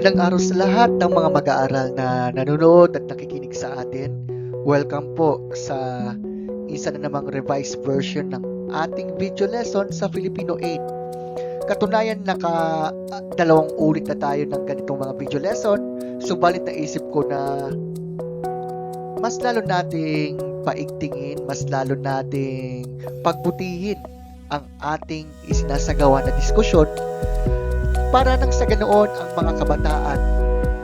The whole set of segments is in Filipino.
Magandang araw sa lahat ng mga mag-aaral na nanonood at nakikinig sa atin. Welcome po sa isa na namang revised version ng ating video lesson sa Filipino 8. Katunayan naka dalawang ulit na tayo ng ganitong mga video lesson. Subalit naisip ko na mas lalo nating paigtingin, mas lalo nating pagbutihin ang ating isinasagawa na diskusyon para nang sa ganoon ang mga kabataan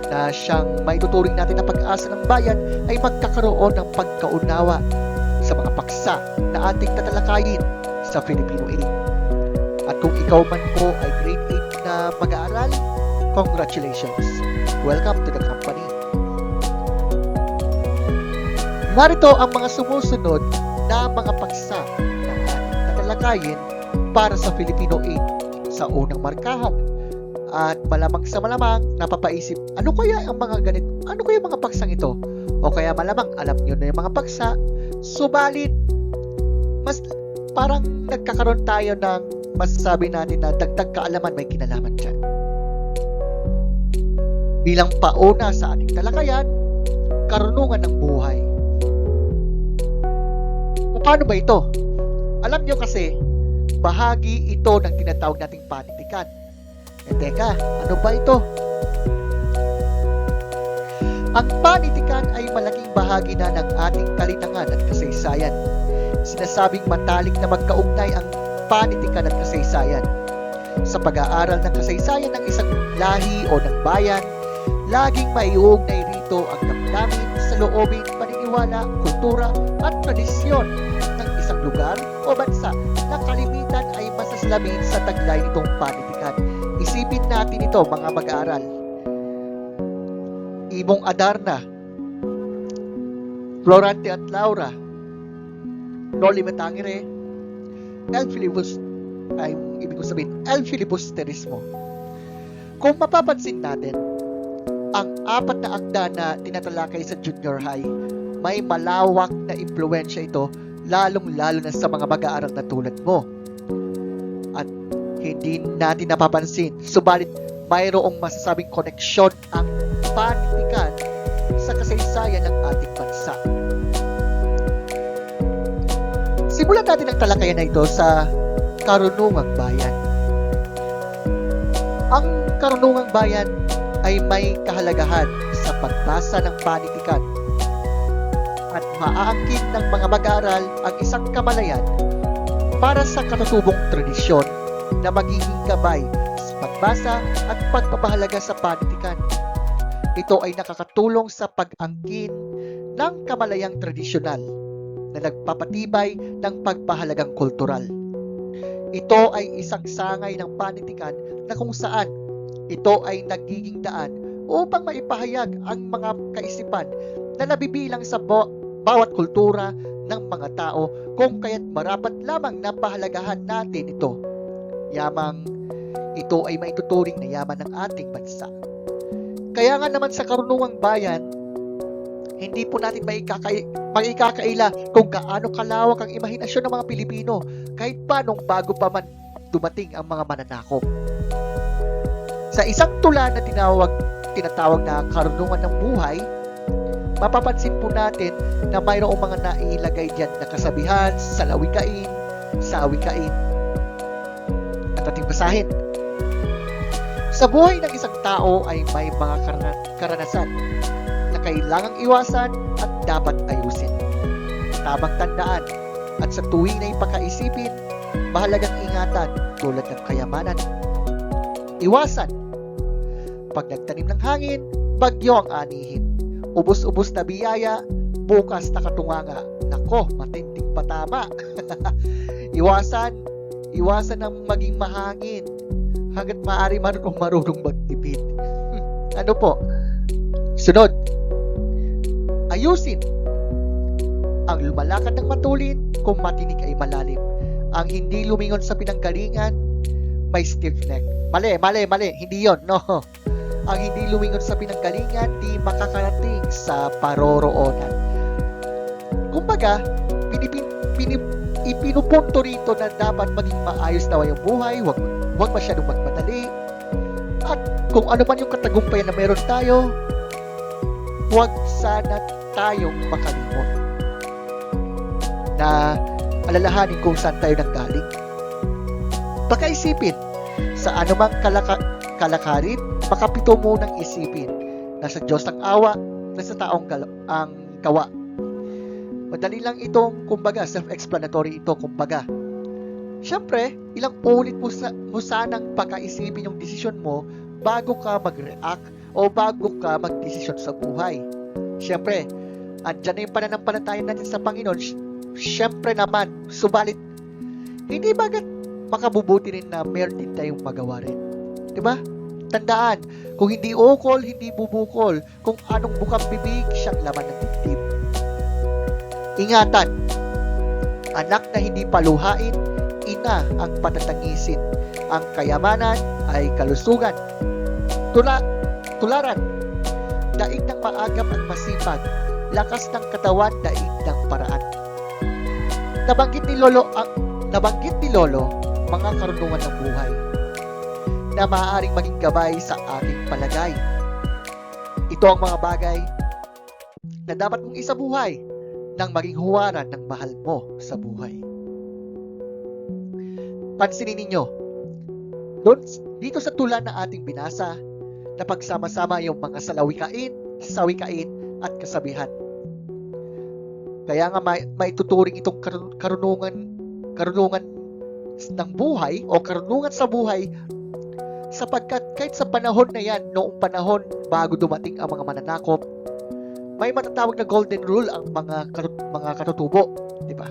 na siyang maituturing natin na pag-asa ng bayan ay magkakaroon ng pagkaunawa sa mga paksa na ating tatalakayin sa Filipino 8. At kung ikaw man po ay grade 8 na mag-aaral, congratulations! Welcome to the company. Narito ang mga sumusunod na mga paksa na ating tatalakayin para sa Filipino 8 sa unang markahan at malamang sa malamang napapaisip ano kaya ang mga ganit ano kaya mga paksang ito? O kaya malamang alam niyo na yung mga paksa. Subalit mas parang nagkakaroon tayo ng masasabi natin na dagdag kaalaman may kinalaman dyan bilang pauna sa ating talakayan karunungan ng buhay. Paano ba ito? Alam niyo kasi bahagi ito ng tinatawag nating panitikan eh teka, ano ba ito? Ang panitikan ay malaking bahagi na ng ating kalinangan at kasaysayan. Sinasabing matalik na magkaugnay ang panitikan at kasaysayan. Sa pag-aaral ng kasaysayan ng isang lahi o ng bayan, laging maiugnay rito ang damdamin sa loobin, paniniwala, kultura at tradisyon ng isang lugar o bansa na kalimitan ay masaslamin sa taglay nitong panitikan. Isipin natin ito mga mag-aaral. Ibong Adarna, Florante at Laura, Loli Matangere, El Filibus, ay ibig ko sabihin, El Filibusterismo. Kung mapapansin natin, ang apat na akda na tinatalakay sa junior high, may malawak na impluensya ito, lalong-lalo na sa mga mag-aaral na tulad mo. At hindi natin napapansin. Subalit, mayroong masasabing koneksyon ang panitikan sa kasaysayan ng ating bansa. Simulan natin ang talakayan na ito sa karunungang bayan. Ang karunungang bayan ay may kahalagahan sa pagbasa ng panitikan at maaangkin ng mga mag-aaral ang isang kamalayan para sa katutubong tradisyon na magiging gabay sa pagbasa at pagpapahalaga sa panitikan. Ito ay nakakatulong sa pag-angkin ng kamalayang tradisyonal na nagpapatibay ng pagpahalagang kultural. Ito ay isang sangay ng panitikan na kung saan ito ay nagiging daan upang maipahayag ang mga kaisipan na nabibilang sa bawat kultura ng mga tao kung kaya't marapat lamang na pahalagahan natin ito. Yamang ito ay maituturing na yaman ng ating bansa. Kaya nga naman sa karunungang bayan, hindi po natin maikakaila kung gaano kalawak ang imahinasyon ng mga Pilipino kahit pa nung bago pa man dumating ang mga mananakop. Sa isang tula na tinawag, tinatawag na karunungan ng buhay, mapapansin po natin na mayroong mga nailagay dyan na kasabihan sa lawikain, sa awikain. At ating basahin. Sa buhay ng isang tao ay may mga karana- karanasan na kailangang iwasan at dapat ayusin. Tamang tandaan at sa tuwing na ipakaisipin, mahalagang ingatan tulad ng kayamanan. Iwasan. Pag nagtanim ng hangin, bagyo ang anihin. Ubus-ubos na biyaya, bukas na katunganga. Nako, matinding patama. iwasan. Iwasan ang maging mahangin hanggat maaari marunong marunong magtipid. ano po? Sunod. Ayusin. Ang lumalakad ng matulin kung matinik ay malalim. Ang hindi lumingon sa pinanggalingan may stiff neck. Mali, mali, mali. Hindi yon no. Ang hindi lumingon sa pinanggalingan di makakarating sa paroroonan. Kumbaga, pinipin, pinip, ipinupunto rito na dapat maging maayos na yung buhay, wag, wag masyadong magmadali, at kung ano man yung katagumpayan na meron tayo, huwag sana tayong makalimot na alalahanin kung saan tayo nanggaling. Baka isipin, sa anumang kalaka kalakarin, makapito munang isipin na sa Diyos ang awa, na sa taong ang gawa. Madali lang itong, kumbaga, self-explanatory ito, kumbaga. Siyempre, ilang ulit mo, sa, mo sanang pakaisipin yung desisyon mo bago ka mag-react o bago ka mag-desisyon sa buhay. Siyempre, andyan na yung pananampalataya natin sa Panginoon. Siyempre naman, subalit, hindi bagat makabubuti rin na meron din tayong magawa rin. Di ba? Tandaan, kung hindi ukol, hindi bubukol. Kung anong bukang bibig, siyang laman ng dibdib. Ingatan, anak na hindi paluhain, ina ang patatangisin. Ang kayamanan ay kalusugan. Tula, tularan, daig ng maagap at masipag, lakas ng katawan, daig ng paraan. Nabanggit ni Lolo ang nabanggit ni Lolo mga karunungan ng buhay na maaaring maging gabay sa ating palagay. Ito ang mga bagay na dapat mong isabuhay nang maging huwaran ng mahal mo sa buhay. Pansinin ninyo, doon, dito sa tula na ating binasa, na pagsama-sama yung mga salawikain, sawikain, at kasabihan. Kaya nga may, maituturing itong karun- karunungan karunungan ng buhay o karunungan sa buhay sapagkat kahit sa panahon na yan, noong panahon bago dumating ang mga mananakop, may matatawag na golden rule ang mga karu- mga katutubo, di ba?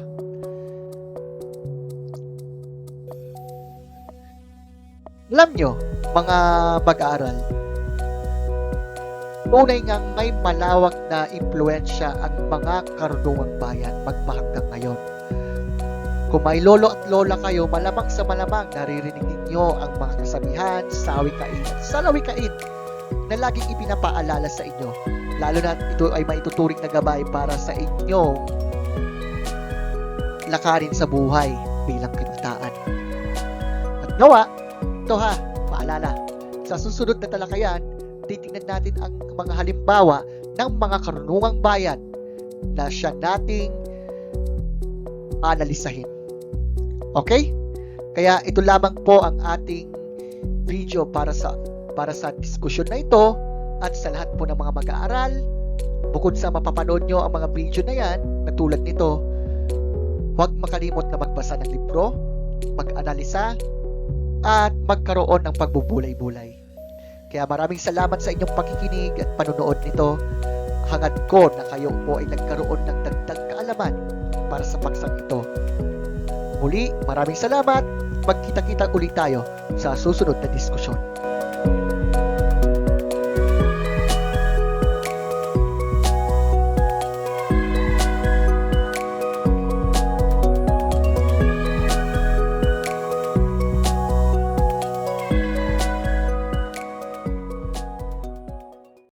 Alam nyo, mga mag-aaral, tunay ngang may malawak na impluensya ang mga karunungang bayan magmahanggang ngayon. Kung may lolo at lola kayo, malamang sa malamang naririnig ninyo ang mga kasabihan, sawikain salawikain na laging ipinapaalala sa inyo. Lalo na ito ay maituturing na gabay para sa inyong lakarin sa buhay bilang kinutaan. At nawa, ito ha, paalala, sa susunod na talakayan, titingnan natin ang mga halimbawa ng mga karunungang bayan na siya nating analisahin. Okay? Kaya ito lamang po ang ating video para sa para sa diskusyon na ito at sa lahat po ng mga mag-aaral. Bukod sa mapapanood nyo ang mga video na yan, na tulad nito, huwag makalimot na magbasa ng libro, mag-analisa, at magkaroon ng pagbubulay-bulay. Kaya maraming salamat sa inyong pakikinig at panunood nito. Hangad ko na kayo po ay nagkaroon ng dagdag kaalaman para sa paksang ito. Muli, maraming salamat. Magkita-kita ulit tayo sa susunod na diskusyon.